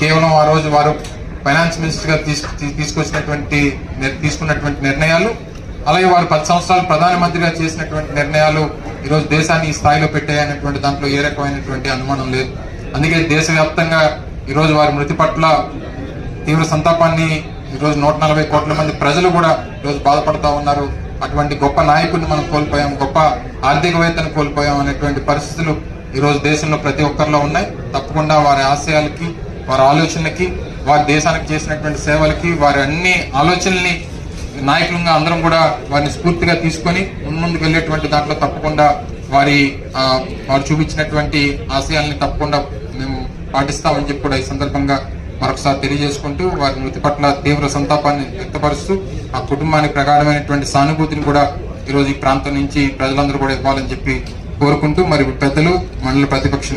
కేవలం ఆ రోజు వారు ఫైనాన్స్ మినిస్టర్గా తీసుకు తీసుకొచ్చినటువంటి నిర్- తీసుకున్నటువంటి నిర్ణయాలు అలాగే వారు పది సంవత్సరాలు ప్రధానమంత్రిగా చేసినటువంటి నిర్ణయాలు ఈరోజు దేశాన్ని ఈ స్థాయిలో పెట్టాయనేటువంటి దాంట్లో ఏ రకమైనటువంటి అనుమానం లేదు. అందుకే దేశవ్యాప్తంగా ఈరోజు వారి మృతి పట్ల తీవ్ర సంతాపాన్ని ఈరోజు నూట నలభై కోట్ల మంది ప్రజలు కూడా ఈరోజు బాధపడతా ఉన్నారు. అటువంటి గొప్ప నాయకుడిని మనం కోల్పోయాం గొప్ప ఆర్థికవేత్తను కోల్పోయాం అనేటువంటి పరిస్థితులు ఈరోజు దేశంలో ప్రతి ఒక్కరిలో ఉన్నాయి. తప్పకుండా వారి ఆశయాలకి వారి ఆలోచనలకి వారి దేశానికి చేసినటువంటి సేవలకి వారి అన్ని ఆలోచనల్ని నాయకులుగా అందరం కూడా వారిని స్ఫూర్తిగా తీసుకొని ముందుకు వెళ్ళేటువంటి దాంట్లో తప్పకుండా వారి వారు చూపించినటువంటి ఆశయాల్ని తప్పకుండా మేము పాటిస్తామని చెప్పి కూడా ఈ సందర్భంగా మరొకసారి తెలియజేసుకుంటూ వారి మృతి పట్ల తీవ్ర సంతాపాన్ని వ్యక్తపరుస్తూ ఆ కుటుంబానికి ప్రగాఢమైనటువంటి సానుభూతిని కూడా ఈరోజు ఈ ప్రాంతం నుంచి ప్రజలందరూ కూడా ఇవ్వాలని చెప్పి కోరుకుంటూ మరి పెద్దలు మండల ప్రతిపక్ష